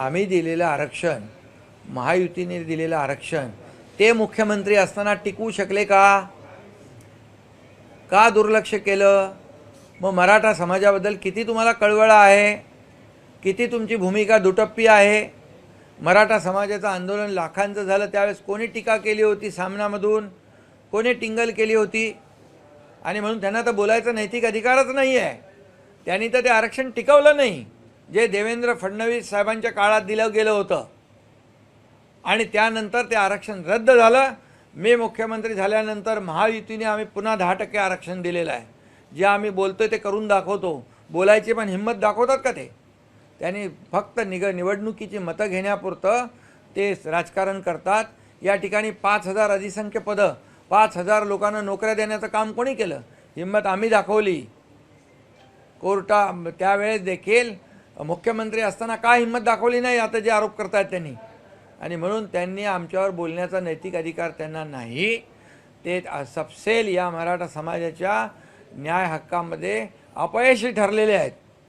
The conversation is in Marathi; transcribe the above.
आम्ही दिलेलं आरक्षण महायुतीने दिलेलं आरक्षण ते मुख्यमंत्री असताना टिकवू शकले का? का दुर्लक्ष केलं? मग मराठा समाजाबद्दल किती तुम्हाला कळवळ आहे? किती तुमची भूमिका दुटप्पी आहे? मराठा समाजाचं आंदोलन लाखांचं झालं त्यावेळेस कोणी टीका केली होती सामनामधून? कोणी टिंगल केली होती? आणि म्हणून त्यांना तर बोलायचा नैतिक अधिकारच नाही आहे त्यांनी तर ते आरक्षण टिकवलं नाही. जे देवेंद्र फडणवीस साहेबांच्या काळात दिलं गेलं होतं. आणि त्यानंतर ते आरक्षण रद्द झालं. मी मुख्यमंत्री झाल्यानंतर महायुतीने आम्ही पुन्हा दहा टक्के आरक्षण दिलेलं आहे. जे आम्ही बोलतो ते करून दाखवतो. बोलायची पण हिंमत दाखवतात का ते? त्यांनी फक्त निग निवडणुकीची मतं घेण्यापुरतं ते राजकारण करतात. या ठिकाणी पाच हजार अधिसंख्य पदं पाच हजार लोकांना नोकऱ्या देण्याचं काम कोणी केलं? हिंमत आम्ही दाखवली. कोर्टा त्यावेळेस देखील मुख्यमंत्री असताना का हिंमत दाखवली नाही आता जे आरोप करतायत त्यांनी. आणि म्हणून त्यांनी आमच्यावर बोलण्याचा नैतिक अधिकार त्यांना नाही. ते सपसेल या मराठा समाजाच्या न्याय हक्कामध्ये अपयशी ठरलेले आहेत.